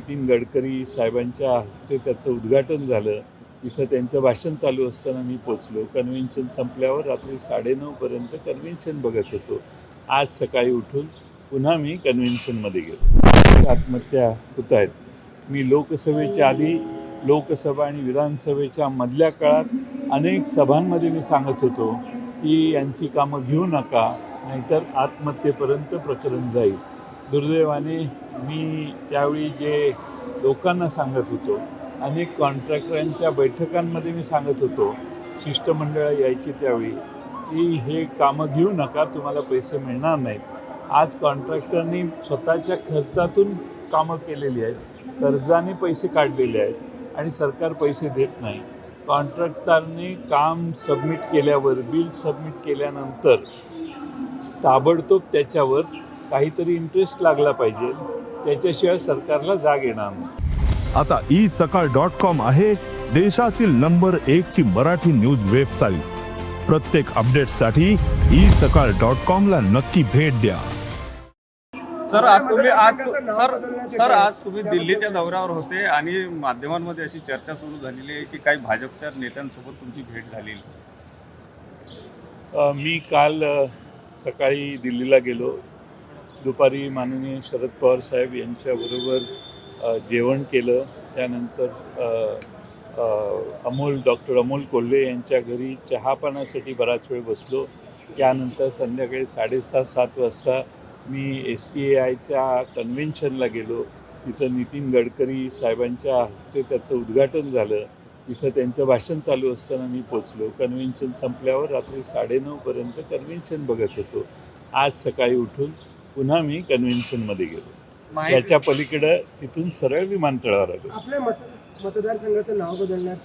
नितीन गडकरी साहेबांच्या हस्ते त्याचं उद्घाटन झालं. इथं त्यांचं भाषण चालू असताना मी पोचलो कन्व्हेन्शन संपल्यावर रात्री साडेनऊपर्यंत कन्व्हेन्शन बघत होतो. आज सकाळी उठून पुन्हा मी कन्व्हेन्शनमध्ये गेलो. आत्महत्या होत आहेत. मी लोकसभेच्या आधी लोकसभा आणि विधानसभेच्या मधल्या काळात अनेक सभांमध्ये मी सांगत होतो की यांची कामं घेऊ नका नाहीतर आत्महत्येपर्यंत प्रकरण जाईल. दुर्दैवाने मी त्यावेळी जे लोकांना सांगत होतो अनेक कॉन्ट्रॅक्टरांच्या बैठकांमध्ये मी सांगत होतो शिष्टमंडळ यायची त्यावेळी की हे कामं घेऊ नका तुम्हाला पैसे मिळणार नाहीत. आज कॉन्ट्रॅक्टरनी स्वतःच्या खर्चातून कामं केलेली आहेत कर्जाने पैसे काढलेले आहेत आणि सरकार पैसे देत नाही. कॉन्ट्रॅक्टरने काम सबमिट केल्यावर बिल सबमिट केल्यानंतर ताबडतोब त्याच्यावर काहीतरी इंटरेस्ट लागला पाहिजे. त्याच्याशिवाय सरकारला जाग येणार नाही. आता ई सकाळ डॉट कॉम आहे देशातील नंबर एक ची मराठी न्यूज वेबसाईट प्रत्येक अपडेटसाठी ई सकाळ डॉट कॉम ला नक्की भेट द्या. सर आज तुम्ही आज सर सर आज तुम्ही दिल्लीच्या दौऱ्यावर होते आणि माध्यमांमध्ये अशी चर्चा सुरू झालेली आहे की काही भाजपच्या नेत्यांसोबत तुमची भेट झालेली मी काल सकाळी दिल्लीला गेलो. दुपारी माननीय शरद पवार साहेब यांच्याबरोबर जेवण केलं. त्यानंतर अमोल डॉक्टर अमोल कोल्हे यांच्या घरी चहापानासाठी बराच वेळ बसलो. त्यानंतर संध्याकाळी साडेसहा सात वाजता मी एस टी ए आयच्या कन्व्हेन्शनला गेलो. तिथं नितीन गडकरी साहेबांच्या हस्ते त्याचं उद्घाटन झालं. तिथं त्यांचं भाषण चालू असताना मी पोचलो कन्व्हेन्शन संपल्यावर रात्री साडेनऊपर्यंत कन्व्हेन्शन बघत होतो. आज सकाळी उठून पुन्हा मी कन्व्हेन्शनमध्ये गेलो. त्याच्या पलीकडं तिथून सरळ विमानतळावर आलो. आपल्या मत मतदारसंघाचं नाव बदलण्यात